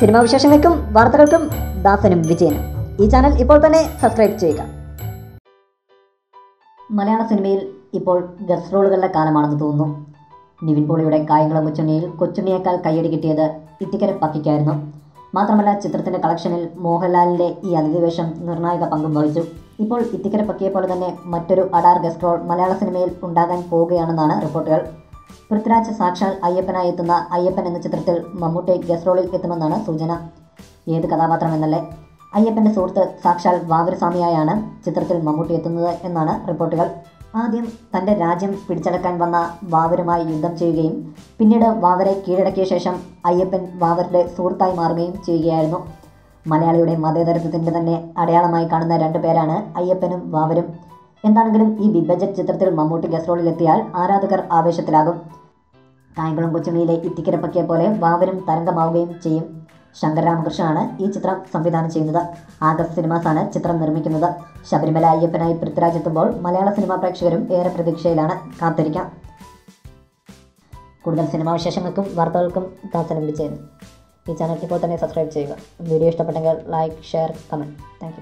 Cinema വിശേഷങ്ങൾക്കും വാർത്തകൾക്കും ദാസനും വിജയനും. ഈ ചാനൽ ഇപ്പോൾ തന്നെ സബ്സ്ക്രൈബ് ചെയ്യുക. മലയാള സിനിമയിൽ ഇപ്പോൾ ഗസ്റ്റ് റോളുകളുടെ കാലമാണെന്ന് തോന്നുന്നു. നിവിൻ പോളിയുടെ കായംകുളം കൊച്ചുണ്ണിയിൽ കൊച്ചുണ്ണിയേക്കാൾ കയ്യടി കിട്ടിയത് ഇത്തിക്കര പക്കിക്കായിരുന്നു. മാത്രമല്ല ചിത്രത്തിന്റെ കളക്ഷനിൽ മോഹൻലാലിന്റെ ഈ അതിഥിവേഷം നിർണായക പങ്കും വഹിച്ചു. ഇപ്പോൾ ഇത്തിക്കര പക്കിയെ പോലെ തന്നെ മറ്റൊരു അഡാർ ഗസ്റ്റ് റോൾ മലയാള സിനിമയിൽ ഉണ്ടാകാൻ പോവുകയാണെന്നാണ് റിപ്പോർട്ടുകൾ. പൃഥ്വിരാജ് സാക്ഷാൽ അയ്യപ്പനായി എത്തുന്ന അയ്യപ്പൻ എന്ന ചിത്രത്തിൽ മമ്മൂട്ടി ഗസ്റ്റ് റോളിൽ എത്തുമെന്നാണ് സൂചന. ഏത് കഥാപാത്രം എന്നല്ലേ? അയ്യപ്പന്റെ സുഹൃത്ത് സാക്ഷാൽ വാവരസ്വാമിയായാണ് ചിത്രത്തിൽ മമ്മൂട്ടി എത്തുന്നത് എന്നാണ് റിപ്പോർട്ടുകൾ. ആദ്യം തന്റെ രാജ്യം പിടിച്ചടക്കാൻ വന്ന വാവരുമായി യുദ്ധം ചെയ്യുകയും പിന്നീട് വാവരെ കീഴടക്കിയ ശേഷം അയ്യപ്പൻ വാവരുടെ സുഹൃത്തായി മാറുകയും ചെയ്യുകയായിരുന്നു. മലയാളിയുടെ മതേതരത്വത്തിന്റെ തന്നെ അടയാളമായി കാണുന്ന രണ്ടു പേരാണ് അയ്യപ്പനും വാവരും. എന്താണെങ്കിലും ഈ ബിഗ് ബജറ്റ് ചിത്രത്തിൽ മമ്മൂട്ടി ഗസ്റ്റ് റോളിലെത്തിയാൽ ആരാധകർ ആവേശത്തിലാകും. കായംകുളം കൊച്ചുണ്ണിയിലെ ഇത്തിക്കിരപ്പക്കിയെ പോലെ വാവരും തരംഗമാവുകയും ചെയ്യും. ശങ്കർ രാമകൃഷ്ണനാണ് ഈ ചിത്രം സംവിധാനം ചെയ്യുന്നത്. ആഗസ്റ്റ് സിനിമാസാണ് ചിത്രം നിർമ്മിക്കുന്നത്. ശബരിമല അയ്യപ്പനായി പൃഥ്വിരാജ് എത്തുമ്പോൾ മലയാള സിനിമാ പ്രേക്ഷകരും ഏറെ പ്രതീക്ഷയിലാണ് കാത്തിരിക്കാം. കൂടുതൽ സിനിമാ വിശേഷങ്ങൾക്കും വാർത്തകൾക്കും വിജയനും ഈ ചാനൽ ഇപ്പോൾ തന്നെ സബ്സ്ക്രൈബ് ചെയ്യുക. വീഡിയോ ഇഷ്ടപ്പെട്ടെങ്കിൽ ലൈക്ക് ഷെയർ കമന്റ് താങ്ക്